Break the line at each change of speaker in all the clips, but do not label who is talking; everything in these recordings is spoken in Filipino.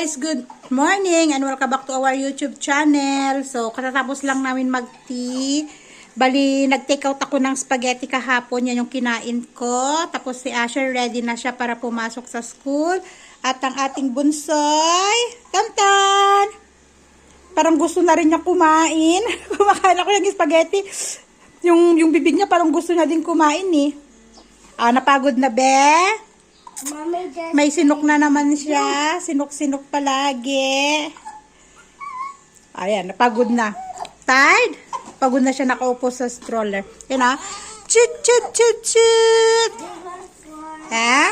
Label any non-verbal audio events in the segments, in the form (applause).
guys, good morning and welcome back to our YouTube channel. So, katatapos lang namin mag-tea. Bali, nag-take out ako ng spaghetti kahapon. Yan yung kinain ko. Tapos si Asher ready na siya para pumasok sa school. At ang ating bunsoy, Tantan! Parang gusto na rin niya kumain. (laughs) Kumakain ako ng spaghetti. Yung, yung bibig niya parang gusto niya din kumain eh. Ah, napagod na be? May sinok na naman siya. Sinok-sinok palagi. Ayan, napagod na. Tired? Pagod na siya nakaupo sa stroller. Yan ah. Chut, chut, chut, chut. Ha?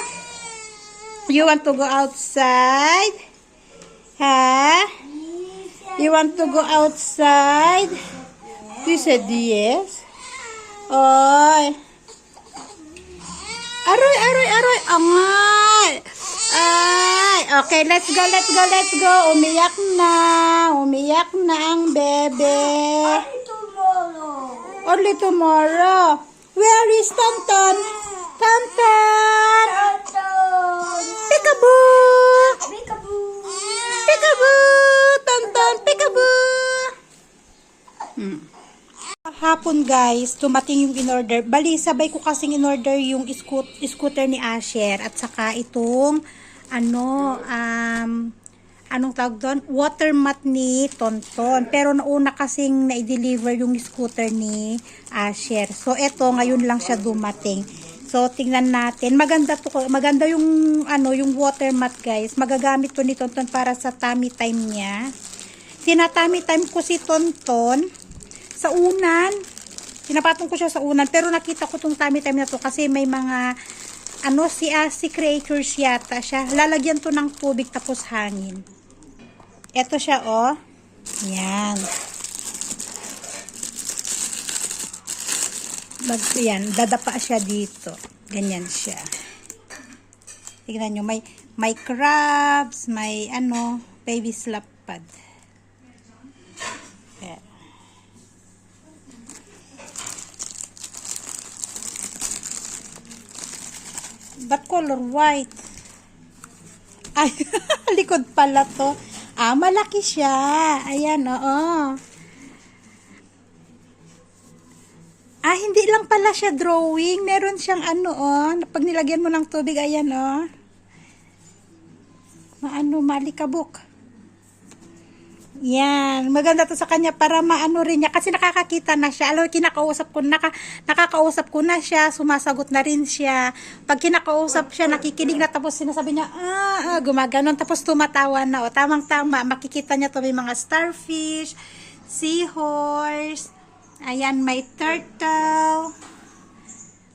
You want to go outside? Ha? You want to go outside? You said yes. Oy. Aroy, aroy, aroy. Angay. Ay. Okay, let's go, let's go, let's go. Umiyak na. Umiyak na ang bebe.
tomorrow.
Only tomorrow. Where is.
Tonton.
Peekaboo.
Peekaboo.
Peekaboo. Hapon guys, dumating yung in-order. Bali, sabay ko kasing in-order yung scoot, scooter ni Asher at saka itong ano, um, anong tawag doon? Water mat ni Tonton. Pero nauna kasing na-deliver yung scooter ni Asher. So, eto, ngayon lang siya dumating. So, tingnan natin. Maganda to, maganda yung, ano, yung water mat guys. Magagamit to ni Tonton para sa tummy time niya. Tinatami time ko si Tonton sa unan. Pinapatong ko siya sa unan. Pero nakita ko tong time na to kasi may mga ano si uh, si creatures yata siya. Lalagyan to ng tubig tapos hangin. Ito siya oh. Yan. Mag, yan, dadapa siya dito. Ganyan siya. Tignan nyo, may, may crabs, may ano, baby slap pad. Yan. Ba't color white? Ay, (laughs) likod pala to. Ah, malaki siya. Ayan, oo. Ah, hindi lang pala siya drawing. Meron siyang ano, oh. Pag nilagyan mo ng tubig, ayan, oh. Maano, malikabok. Yan. Maganda to sa kanya para maano rin niya. Kasi nakakakita na siya. Alam, kinakausap ko, naka, nakakausap ko na siya. Sumasagot na rin siya. Pag kinakausap siya, nakikinig na tapos sinasabi niya, ah, ah gumaganon. Tapos tumatawa na. O, tamang-tama. Makikita niya to may mga starfish, seahorse, ayan, may turtle,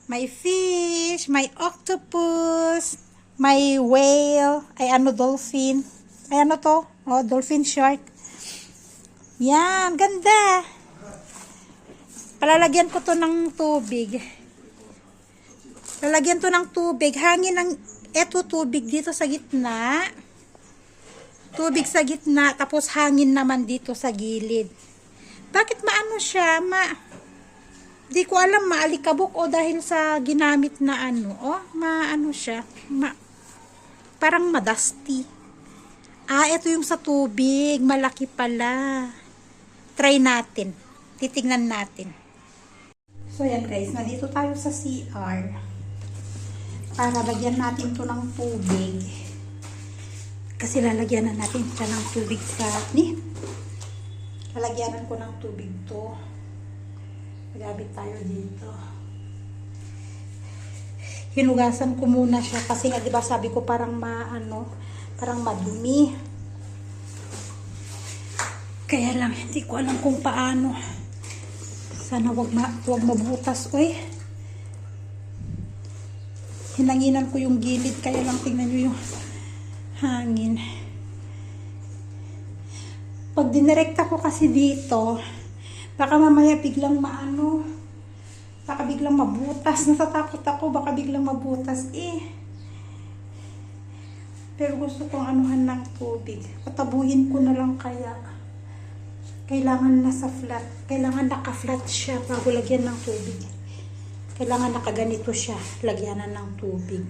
may fish, may octopus, may whale, ay ano, dolphin. Ay ano to? Oh, dolphin shark. Yan, ganda. Palalagyan ko to ng tubig. Lalagyan to ng tubig. Hangin ng, eto tubig dito sa gitna. Tubig sa gitna, tapos hangin naman dito sa gilid. Bakit maano siya? Ma, di ko alam, maalikabok o dahil sa ginamit na ano. Oh, maano siya. Ma, parang madusty. Ah, ito yung sa tubig. Malaki pala. Try natin. Titignan natin. So, yan guys. Nandito tayo sa CR. Para lagyan natin to ng tubig. Kasi lalagyan na natin siya ng tubig sa... Ni? Lalagyanan ko ng tubig to. Magamit tayo dito. Hinugasan ko muna siya kasi nga 'di ba sabi ko parang maano, parang madumi. Kaya lang hindi ko alam kung paano. Sana wag ma wag mabutas, oy. Hinanginan ko yung gilid kaya lang tingnan niyo yung hangin. Pag dinirekta ko kasi dito, baka mamaya biglang maano, baka biglang mabutas. Natatakot ako, baka biglang mabutas. Eh, pero gusto kong anuhan ng tubig. Patabuhin ko na lang kaya. Kailangan nasa flat. Kailangan naka-flat siya bago lagyan ng tubig. Kailangan nakaganito siya. Lagyanan ng tubig.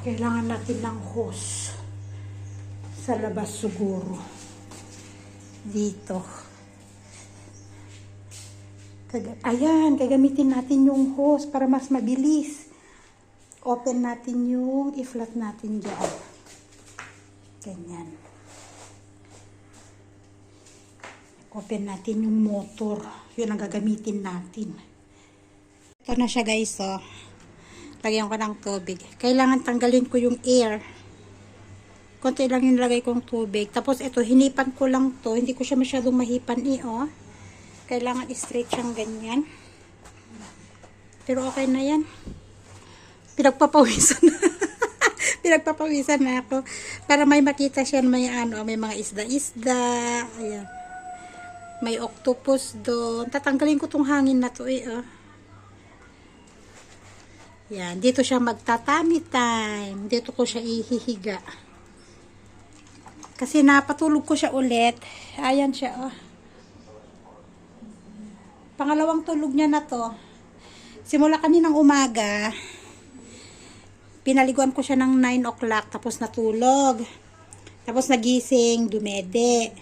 Kailangan natin ng hose. Sa labas siguro. Dito. Ayan, gagamitin natin yung hose para mas mabilis. Open natin yung i-flat natin dyan. Ganyan. Open natin yung motor. Yun ang gagamitin natin. Ito na siya guys, oh. Lagyan ko ng tubig. Kailangan tanggalin ko yung air. Konti lang yung lagay kong tubig. Tapos ito, hinipan ko lang to. Hindi ko siya masyadong mahipan eh, oh. Kailangan straight siyang ganyan. Pero okay na yan. Pinagpapawisan na. (laughs) Pinagpapawisan na ako. Para may makita siya may ano, may mga isda-isda. Ayan. May octopus doon. Tatanggalin ko tong hangin na to eh, oh. Yan, dito siya magtatami time. Dito ko siya ihihiga. Kasi napatulog ko siya ulit. Ayan siya, oh. Pangalawang tulog niya na to. Simula kaninang umaga, pinaliguan ko siya ng 9 o'clock, tapos natulog. Tapos nagising, dumede.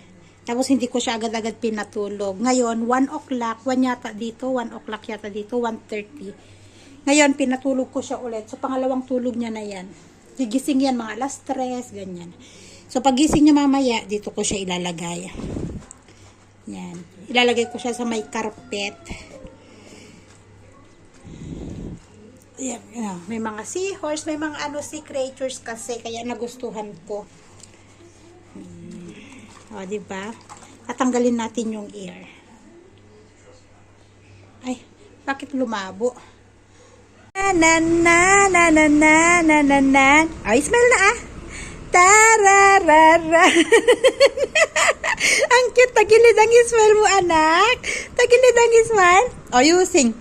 Tapos hindi ko siya agad-agad pinatulog. Ngayon, 1 o'clock, 1 yata dito, 1 o'clock yata dito, 1.30. Ngayon, pinatulog ko siya ulit. So, pangalawang tulog niya na yan. Gigising yan, mga alas 3, ganyan. So, pagising niya mamaya, dito ko siya ilalagay. Yan. Ilalagay ko siya sa may carpet. Yan, yan. May mga seahorse, may mga ano, sea creatures kasi, kaya nagustuhan ko. O, di ba? Tatanggalin natin yung ear. Ay, bakit lumabo? Na na na na na na na na. Ay, smell na ah. Tararara. (laughs) ang cute. Tagilid ang smell mo, anak. Tagilid ang smell. O, you sing.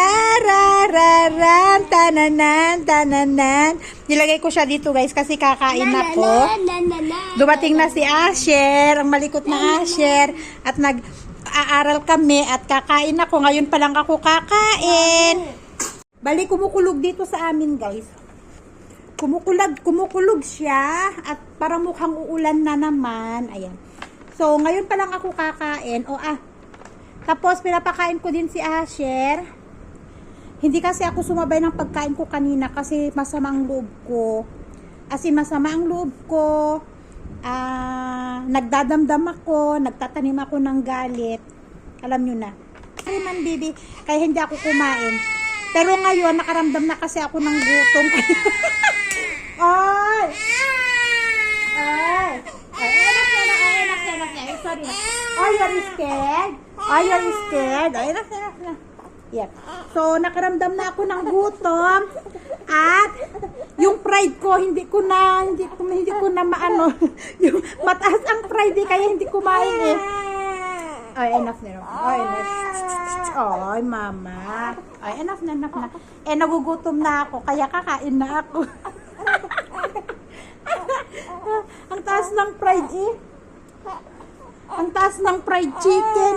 Tarararan, tananan, tananan. Nilagay ko siya dito, guys, kasi kakain.
Na, na.
Dumating na si Asher, ang malikot na Asher, at nag-aaral kami at kakain ako. Ngayon pa lang ako kakain. Bali, kumukulog dito sa amin, guys. Kumukulag, kumukulog siya at parang mukhang uulan na naman. Ayan. So, ngayon pa lang ako kakain. O ah, tapos pinapakain ko din si Asher. Hindi kasi ako sumabay ng pagkain ko kanina kasi masama ang loob ko. As in, masama ang loob ko. Ah, nagdadamdam ako, nagtatanim ako ng galit. Alam nyo na. Ay man, baby, kaya hindi ako kumain. Pero ngayon, nakaramdam na kasi ako ng gutom. (laughs) Ay! Ay! Ay, anak na, anak, ay, anak na, na. Sorry na. Ay, you're scared? Ay, you're scared? Ay, anak na, na. Yeah. So, nakaramdam na ako ng gutom. At, yung pride ko, hindi ko na, hindi ko, hindi ko na maano. (laughs) yung mataas ang pride eh, kaya hindi kumain eh. Ay, enough na. enough. Ay, enough. Ay, mama. Ay, enough na, enough na. Eh, nagugutom na ako, kaya kakain na ako. (laughs) ang taas ng pride eh. Ang taas ng fried chicken.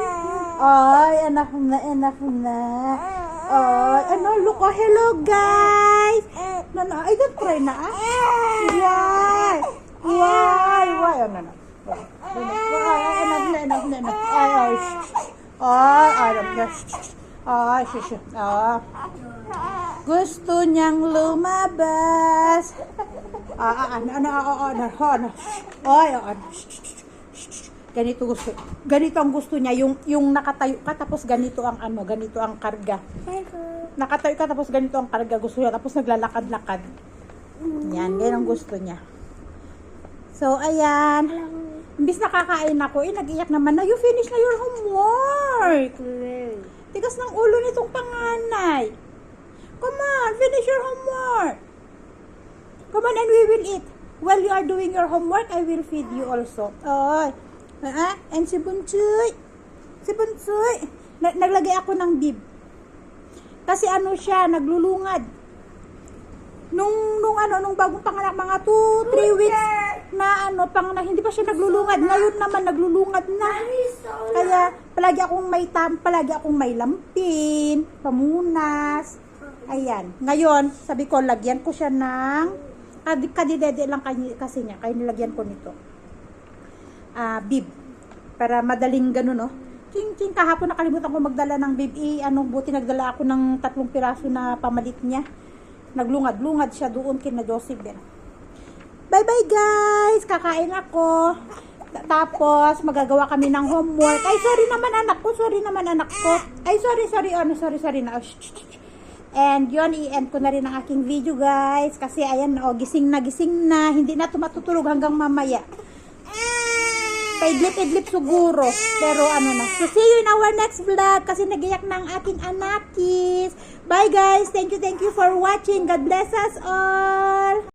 Ay, enough na, enough na. Ay, ano, look, oh, hello guys. No, ay, don't cry na, ah. Why? Why? Why? Ano, no. Ay, enough na, enough na, enough. Ay, ay. Ay, ay, na. Ay, shh, shh. Ah. Gusto niyang lumabas. Ah, ah, ano, ano, ano, ano, ano. Ay, ah, ano. Ganito gusto. Ganito ang gusto niya, yung yung nakatayo ka tapos ganito ang ano, ganito ang karga. Nakatayo ka tapos ganito ang karga gusto niya tapos naglalakad-lakad. Yan, ganyan ang gusto niya. So, ayan. Imbis nakakain ako, eh, nag-iyak naman na, you finish na your homework. Tigas ng ulo nitong panganay. Come on, finish your homework. Come on and we will eat. While you are doing your homework, I will feed you also. Oh, ah, and si Bunsoy. Si Bunsoy. Na- naglagay ako ng bib. Kasi ano siya, naglulungad. Nung, nung ano, nung bagong panganak, mga 2, 3 weeks na ano, pang, na, hindi pa siya naglulungad. Ngayon naman, naglulungad na. Kaya, palagi akong may tam, palagi akong may lampin, pamunas. Ayan. Ngayon, sabi ko, lagyan ko siya ng Kadi, kadidede lang kasi niya. Kaya nilagyan ko nito. Ah, bib. Para madaling ganun, no? Ching, ching, kahapon nakalimutan ko magdala ng bib. I, ano, buti nagdala ako ng tatlong piraso na pamalit niya. Naglungad-lungad siya doon kina Joseph din. Bye-bye guys! Kakain ako. Ta- Tapos, magagawa kami ng homework. Ay, sorry naman anak ko. Sorry naman anak ko. Ay, sorry, sorry. Ano, sorry, sorry na. Oh. And yun, i-end ko na rin ang aking video guys. Kasi ayan, oh, gising na, gising na. Hindi na tumatutulog hanggang mamaya. Paidlip-idlip siguro. Pero ano na. So, see you in our next vlog. Kasi nagiyak na ang aking anakis. Bye guys. Thank you, thank you for watching. God bless us all.